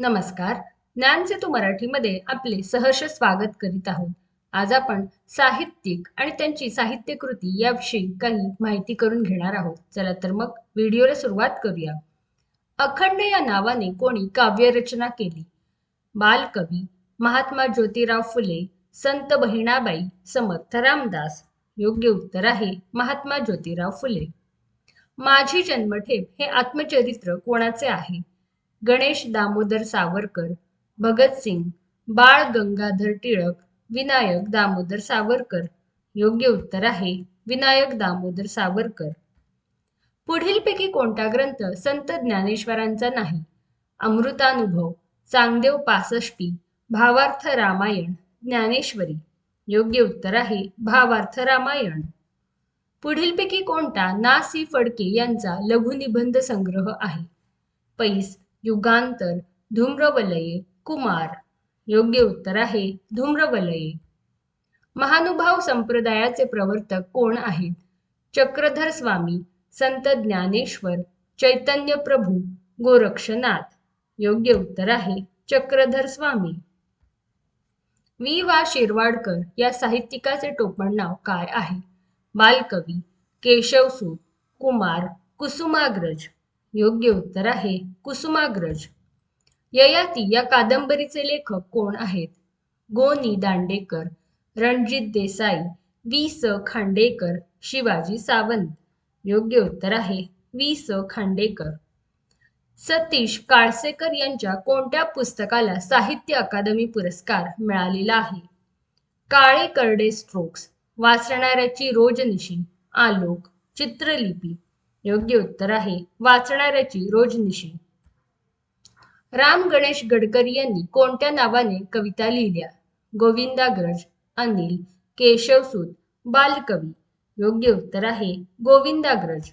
नमस्कार. ज्ञानचे तू मराठीमध्ये आपले सहर्ष स्वागत करीत आहोत. आज आपण साहित्यिक आणि त्यांची साहित्य कृती याविषयी काही माहिती करून घेणार आहोत. चला तर मग व्हिडिओला सुरुवात करूया. अखंड या नावाने कोणी काव्यरचना केली? बालकवी महात्मा ज्योतिराव फुले संत बहिणाबाई समर्थ रामदास योग्य उत्तर आहे महात्मा ज्योतिराव फुले. माझी जन्मठेप हे आत्मचरित्र कोणाचे आहे? गणेश दामोदर सावरकर भगतसिंग बाळ गंगाधर टिळक विनायक दामोदर सावरकर. योग्य उत्तर आहे विनायक दामोदर सावरकर. पुढीलपैकी कोणता ग्रंथ संत ज्ञानेश्वरांचा नाही? अमृतानुभव चांगदेव पासष्टी भावार्थ रामायण ज्ञानेश्वरी. योग्य उत्तर आहे भावार्थ रामायण. पुढीलपैकी कोणता ना सी फडके यांचा लघुनिबंध संग्रह आहे? पैस युगांतर धूम्रवलये कुमार. योग्य उत्तर आहे धूम्रवलये. महानुभाव संप्रदायाचे प्रवर्तक कोण आहेत? चक्रधर स्वामी संत ज्ञानेश्वर चैतन्य प्रभू गोरक्षनाथ. योग्य उत्तर आहे चक्रधर स्वामी. वि. वा. शिरवाडकर या साहित्यिकाचे टोपण नाव काय आहे? बालकवी केशवसूत कुमार कुसुमाग्रज. योग्य उत्तर आहे. कुसुमाग्रज. ययाती या कादंबरीचे लेखक कोण आहेत? गोनी दांडेकर रणजित देसाई वि स खांडेकर शिवाजी सावंत. योग्य उत्तर आहे. वि स खांडेकर. सतीश काळसेकर यांच्या कोणत्या पुस्तकाला साहित्य अकादमी पुरस्कार मिळालेला आहे? काळे करडे स्ट्रोक्स वाचणाऱ्याची रोजनिशी आलोक चित्रलिपी योग्य उत्तर आहे. वाचणाऱ्याची रोजनिशी राम गणेश गडकरी यांनी कोणत्या नावाने कविता लिहिल्या? गोविंदाग्रज अनिल केशवसूत बालकवी. योग्य उत्तर आहे गोविंदाग्रज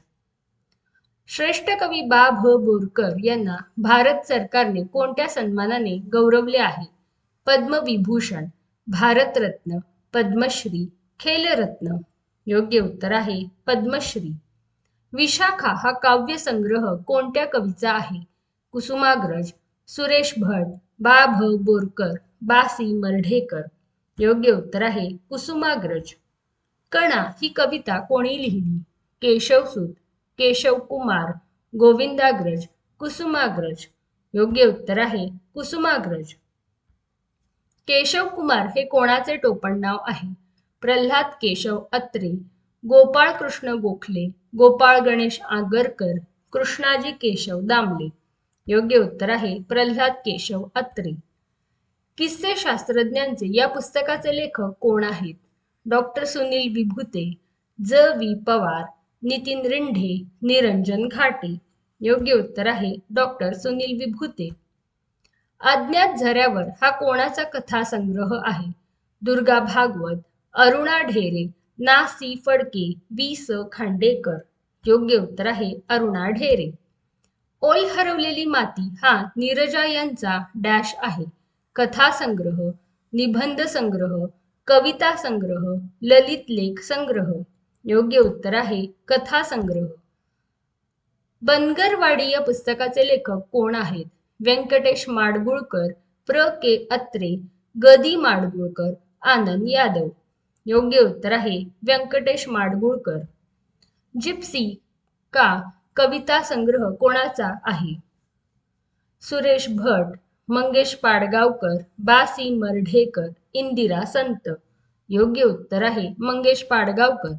श्रेष्ठ कवी बा भ बोरकर यांना भारत सरकारने कोणत्या सन्मानाने गौरवले आहे? पद्मविभूषण भारतरत्न पद्मश्री खेलरत्न. योग्य उत्तर आहे पद्मश्री. विशाखा हा काव्य संग्रह कोणत्या कवीचा आहे? कुसुमाग्रज सुरेश भट बा भ बोरकर बासी मर्ढेकर. योग्य उत्तर आहे कुसुमाग्रज. कणा ही कविता कोणी लिहिली? केशवसूत केशव कुमार गोविंदाग्रज कुसुमाग्रज. योग्य उत्तर आहे कुसुमाग्रज. केशव कुमार हे कोणाचे टोपण नाव आहे? प्रल्हाद केशव अत्रे गोपाळ कृष्ण गोखले गोपाळ गणेश आगरकर कृष्णाजी केशव दामले. योग्य उत्तर आहे प्रल्हाद केशव अत्रे. किस्से शास्त्रज्ञांचे या पुस्तकाचे लेखक कोण आहेत? डॉक्टर सुनील विभूते ज. वी. पवार नितीन रिंढे निरंजन घाटे. योग्य उत्तर आहे डॉक्टर सुनील विभूते. अज्ञात झऱ्यावर हा कोणाचा कथा संग्रह आहे? दुर्गा भागवत अरुणा ढेरे ना सी फडके वि स खांडेकर. योग्य उत्तर आहे अरुणा ढेरे. ओल हरवलेली माती हा नीरजा यांचा डॅश आहे. कथा संग्रह निबंध संग्रह कविता संग्रह ललित लेख संग्रह. योग्य उत्तर आहे कथा संग्रह. बनगरवाडी या पुस्तकाचे लेखक कोण आहेत? व्यंकटेश माडगुळकर प्र. के. अत्रे गदी माडगुळकर आनंद यादव. योग्य उत्तर आहे. व्यंकटेश माडगुळकर. जिप्सी का कविता संग्रह कोणाचा आहे? सुरेश भट मंगेश पाडगावकर बासी मर्ढेकर इंदिरा संत. योग्य उत्तर आहे मंगेश पाडगावकर.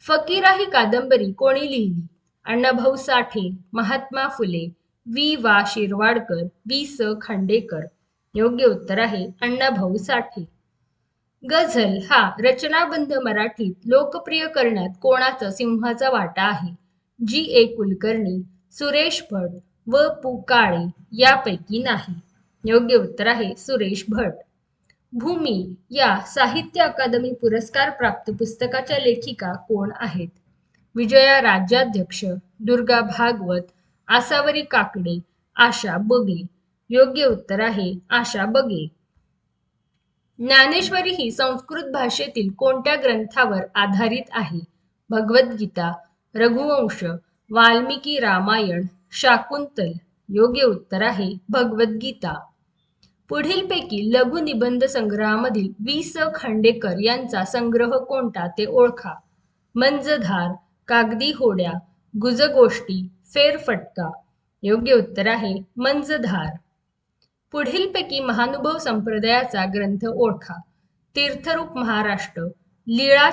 फकीरा ही कादंबरी कोणी लिहिली? अण्णाभाऊ साठे महात्मा फुले वि वा. शिरवाडकर वि स. खांडेकर. योग्य उत्तर आहे अण्णाभाऊ साठे. गझल हा रचनाबंध मराठीत लोकप्रिय करण्यात कोणाचा सिंहाचा वाटा आहे? जी ए कुलकर्णी सुरेश भट व पु. काळे यापैकी नाही. योग्य उत्तर आहे सुरेश भट. भूमी या साहित्य अकादमी पुरस्कार प्राप्त पुस्तकाच्या लेखिका कोण आहेत? विजया राज्याध्यक्ष दुर्गा भागवत आसावरी काकडे आशा बगे. योग्य उत्तर आहे आशा बगे. ज्ञानेश्वरी ही संस्कृत भाषेतील कोणत्या ग्रंथावर आधारित आहे? भगवद्गीता रघुवंश वाल्मिकी रामायण शाकुंतल योग्य उत्तर आहे भगवद्गीता. पुढीलपैकी लघु निबंध संग्रहामधील वि स खांडेकर यांचा संग्रह कोणता ते ओळखा. मंजधार कागदी होड्या गुजगोष्टी फेरफटका. योग्य उत्तर आहे मंजधार. पुढीलपैकी महानुभव संप्रदायाचा ग्रंथ ओळखा. तीर्थरूप महाराष्ट्र लीळा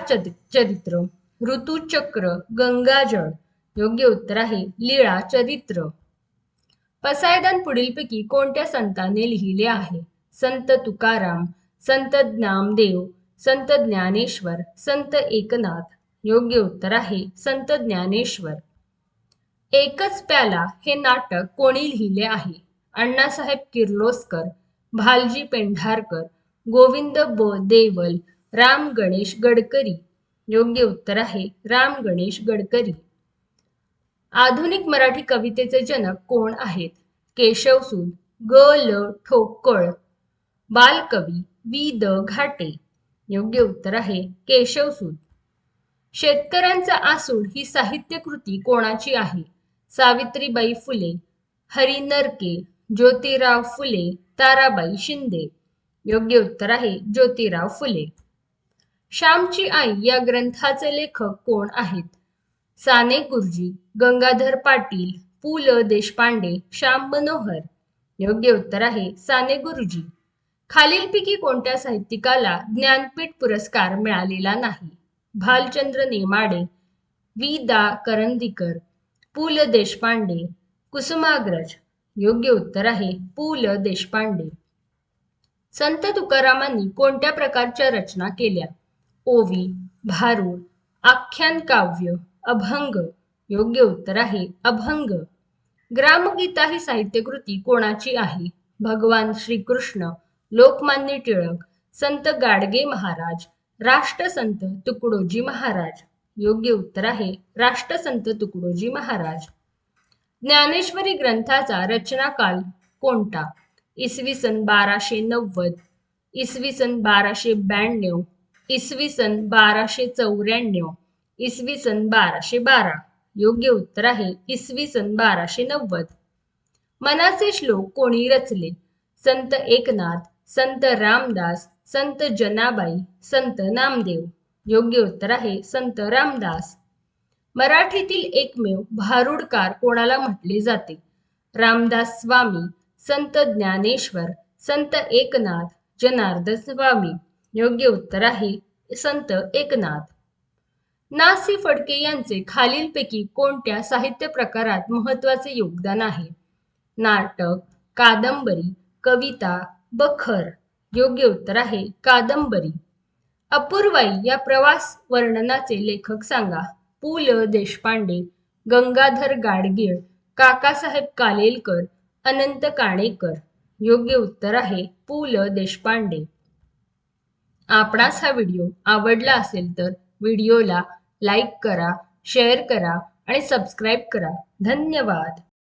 चरित्र ऋतुचक्र गंगाजळ योग्य उत्तर आहे लीळा चरित्र. पसायदान पुढीलपैकी कोणत्या संतांनी लिहिले आहे? संत तुकाराम संत ज्ञामदेव संत ज्ञानेश्वर संत एकनाथ योग्य उत्तर आहे संत ज्ञानेश्वर. एकच प्याला हे नाटक कोणी लिहिले आहे? अण्णासाहेब किर्लोस्कर भालजी पेंढारकर गोविंद ब देवल राम गणेश गडकरी. योग्य उत्तर आहे राम गणेश गडकरी. आधुनिक मराठी कवितेचे जनक कोण आहेत? केशवसूद ग ल ठोकळ बालकवी वि द घाटे. योग्य उत्तर आहे केशवसूद शेतकऱ्यांचा आसूड ही साहित्यकृती कोणाची आहे? सावित्रीबाई फुले हरी नरके ज्योतिराव फुले ताराबाई शिंदे. योग्य उत्तर आहे ज्योतिराव फुले. श्यामची आई या ग्रंथाचे लेखक कोण आहेत? साने गुरुजी गंगाधर पाटील पु ल देशपांडे श्याम मनोहर. योग्य उत्तर आहे साने गुरुजी. खालीलपैकी कोणत्या साहित्यिकाला ज्ञानपीठ पुरस्कार मिळालेला नाही? भालचंद्र नेमाडे वि दा करंदीकर पु ल देशपांडे कुसुमाग्रज योग्य उत्तर आहे पु. ल. देशपांडे. संत तुकारामांनी कोणत्या प्रकारच्या रचना केल्या? ओवी भारूड आख्यान काव्य अभंग. योग्य उत्तर आहे अभंग. ग्रामगीता ही साहित्यकृती कोणाची आहे? भगवान श्रीकृष्ण लोकमान्य टिळक संत गाडगे महाराज राष्ट्रसंत तुकडोजी महाराज. योग्य उत्तर आहे राष्ट्रसंत तुकडोजी महाराज. ज्ञानेश्वरी ग्रंथाचा रचनाकाल कोणता? इसवी सन बाराशे नव्वद इसवी सन बाराशे ब्याण्णव इसवी सन बाराशे चौऱ्याण्णव इसवी सन बाराशे बारा. योग्य उत्तर आहे इसवी सन बाराशे नव्वद. मनाचे श्लोक कोणी रचले? संत एकनाथ संत रामदास संत जनाबाई संत नामदेव. योग्य उत्तर आहे संत रामदास. मराठीतील एकमेव भारुडकार कोणाला म्हटले जाते? रामदास स्वामी संत ज्ञानेश्वर संत एकनाथ जनार्दन स्वामी. योग्य उत्तर आहे संत एकनाथ. नासी फडके यांचे खालीलपैकी कोणत्या साहित्य प्रकारात महत्त्वाचे योगदान आहे? नाटक कादंबरी कविता बखर. योग्य उत्तर आहे कादंबरी. अपूर्वाई या प्रवास वर्णनाचे लेखक सांगा. पु ल देशपांडे गंगाधर गाडगीळ काकासाहेब कालेलकर अनंत काणेकर. योग्य उत्तर आहे पु ल देशपांडे. आपणास हा व्हिडिओ आवडला असेल तर व्हिडिओला लाईक करा शेअर करा आणि सबस्क्राईब करा. धन्यवाद.